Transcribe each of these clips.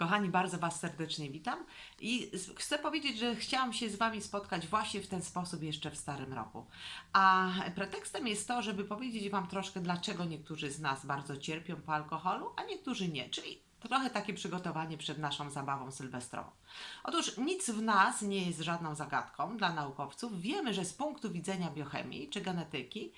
Kochani, bardzo Was serdecznie witam i chcę powiedzieć, że chciałam się z Wami spotkać właśnie w ten sposób jeszcze w Starym Roku. A pretekstem jest to, żeby powiedzieć Wam troszkę, dlaczego niektórzy z nas bardzo cierpią po alkoholu, a niektórzy nie. Czyli trochę takie przygotowanie przed naszą zabawą sylwestrową. Otóż nic w nas nie jest żadną zagadką dla naukowców. Wiemy, że z punktu widzenia biochemii czy genetyki,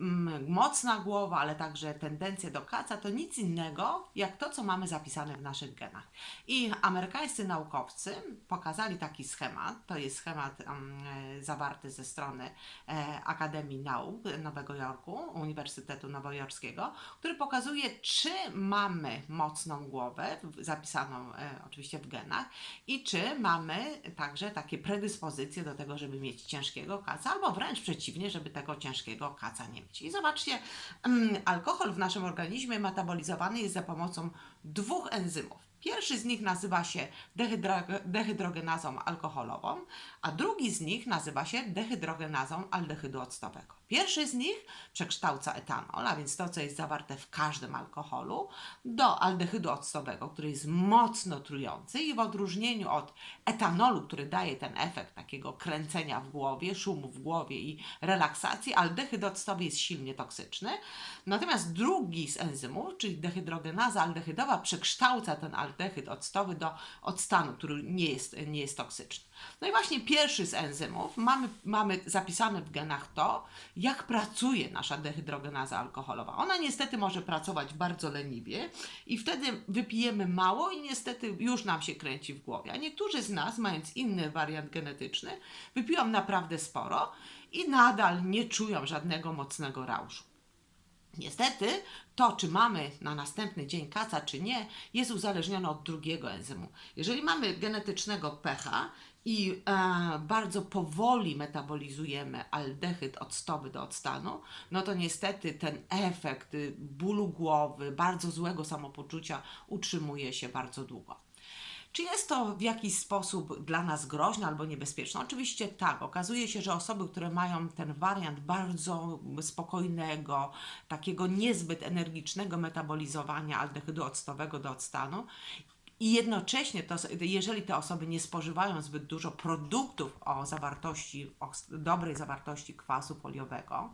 mm, mocna głowa, ale także tendencje do kaca to nic innego jak to, co mamy zapisane w naszych genach. I amerykańscy naukowcy pokazali taki schemat, to jest schemat em, e, zawarty ze strony e, Akademii Nauk Nowego Jorku, Uniwersytetu Nowojorskiego, który pokazuje, czy mamy mocną głowę, w- zapisaną e, oczywiście w genach, i czy mamy także takie predyspozycje do tego, żeby mieć ciężkiego kaca, albo wręcz przeciwnie, żeby tego ciężkiego kaca nie mieć. I zobaczcie, mm, alkohol w naszym organizmie metabolizowany jest za pomocą dwóch enzymów. Pierwszy z nich nazywa się dehydro- dehydrogenazą alkoholową, a drugi z nich nazywa się dehydrogenazą aldehydu octowego. Pierwszy z nich przekształca etanol, a więc to, co jest zawarte w każdym alkoholu, do aldehydu octowego, który jest mocno trujący i w odróżnieniu od etanolu, który daje ten efekt takiego kręcenia w głowie, szumu w głowie i relaksacji, aldehyd octowy jest silnie toksyczny. Natomiast drugi z enzymów, czyli dehydrogenaza aldehydowa, przekształca ten aldehyd octowy do octanu, który nie jest, nie jest toksyczny. No i właśnie pierwszy z enzymów, mamy, mamy zapisane w genach to, jak pracuje nasza dehydrogenaza alkoholowa. Ona niestety może pracować bardzo leniwie i wtedy wypijemy mało i niestety już nam się kręci w głowie. A niektórzy z nas, mając inny wariant genetyczny, wypiją naprawdę sporo i nadal nie czują żadnego mocnego rauszu. Niestety, to czy mamy na następny dzień kaca, czy nie, jest uzależnione od drugiego enzymu. Jeżeli mamy genetycznego pH i e, bardzo powoli metabolizujemy aldehyd octowy do octanu, no to niestety ten efekt bólu głowy, bardzo złego samopoczucia utrzymuje się bardzo długo. Czy jest to w jakiś sposób dla nas groźne albo niebezpieczne? Oczywiście tak. Okazuje się, że osoby, które mają ten wariant bardzo spokojnego, takiego niezbyt energicznego metabolizowania aldehydu octowego do octanu, i jednocześnie, to, jeżeli te osoby nie spożywają zbyt dużo produktów o zawartości, o dobrej zawartości kwasu foliowego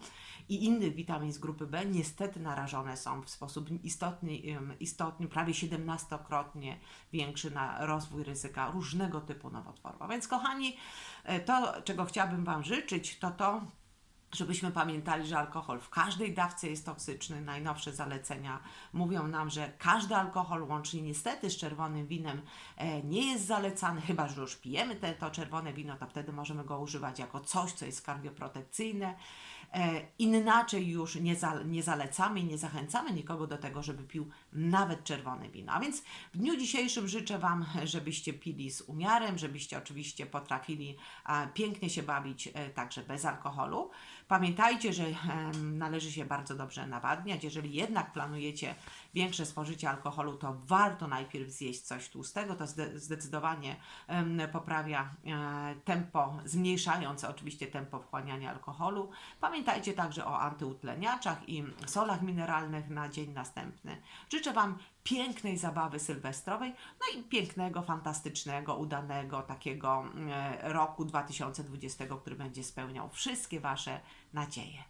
i innych witamin z grupy B, niestety narażone są w sposób istotny, istotny prawie 17-krotnie większy na rozwój ryzyka różnego typu nowotworów. A więc, kochani, e, to, czego chciałabym Wam życzyć, to to, żebyśmy pamiętali, że alkohol w każdej dawce jest toksyczny. Najnowsze zalecenia mówią nam, że każdy alkohol, łącznie niestety z czerwonym winem, e, nie jest zalecany, chyba że już pijemy te, to czerwone wino, to wtedy możemy go używać jako coś, co jest kardioprotekcyjne. E, Inaczej już nie, za, nie zalecamy i nie zachęcamy nikogo do tego, żeby pił nawet czerwone wino. A więc w dniu dzisiejszym życzę Wam, żebyście pili z umiarem, żebyście oczywiście potrafili pięknie się bawić e, także bez alkoholu. Pamiętajcie, że należy się bardzo dobrze nawadniać. Jeżeli jednak planujecie większe spożycie alkoholu, to warto najpierw zjeść coś tłustego. To zde- zdecydowanie poprawia e, tempo, zmniejszając oczywiście tempo wchłaniania alkoholu. Pamiętajcie także o antyutleniaczach i solach mineralnych na dzień następny. Życzę Wam pięknej zabawy sylwestrowej, no i pięknego, fantastycznego, udanego takiego e, roku 2020, który będzie spełniał wszystkie Wasze nadzieje.